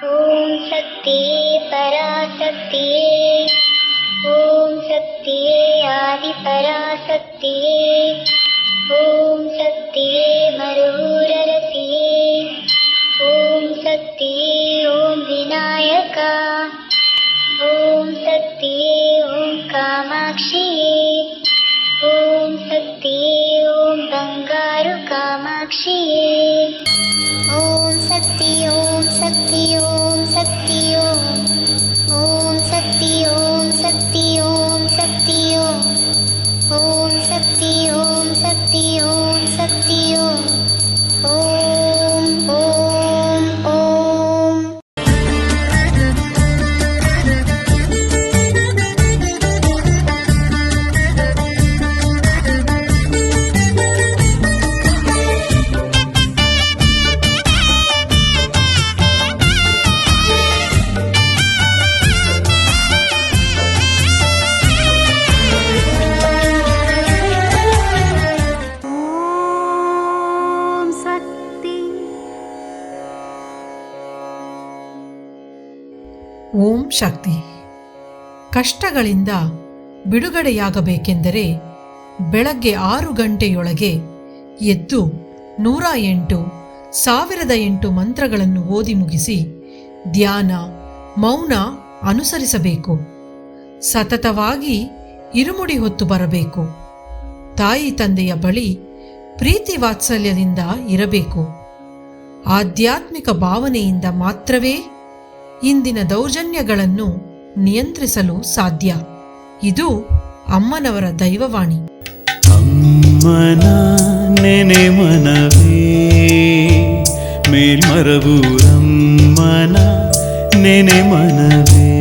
ॐ परा सत्ये ॐ शक् आदिपरा ॐ सत्ये मरुररति ॐ सत्य ॐ विनायका ॐ सत्य ॐ कामाक्षिये ॐ सत्य ॐ बङ्गारुकामाक्षी ಓಂ ಶಕ್ತಿ. ಕಷ್ಟಗಳಿಂದ ಬಿಡುಗಡೆಯಾಗಬೇಕೆಂದರೆ ಬೆಳಗ್ಗೆ ಆರು ಗಂಟೆಯೊಳಗೆ ಎದ್ದು ನೂರ ಎಂಟು, ಸಾವಿರದ ಎಂಟು ಮಂತ್ರಗಳನ್ನು ಓದಿ ಮುಗಿಸಿ ಧ್ಯಾನ, ಮೌನ ಅನುಸರಿಸಬೇಕು. ಸತತವಾಗಿ ಇರುಮುಡಿ ಹೊತ್ತು ಬರಬೇಕು. ತಾಯಿ ತಂದೆಯ ಬಳಿ ಪ್ರೀತಿ ವಾತ್ಸಲ್ಯದಿಂದ ಇರಬೇಕು. ಆಧ್ಯಾತ್ಮಿಕ ಭಾವನೆಯಿಂದ ಮಾತ್ರವೇ ಇಂದಿನ ದೌರ್ಜನ್ಯಗಳನ್ನು ನಿಯಂತ್ರಿಸಲು ಸಾಧ್ಯ. ಇದು ಅಮ್ಮನವರ ದೈವವಾಣಿ. ಅಮ್ಮನ ನೆನೆ ಮನವೇ ಮೇಲ್ಮರವು ಅಮ್ಮನ ನೆನೆ ಮನವೇ.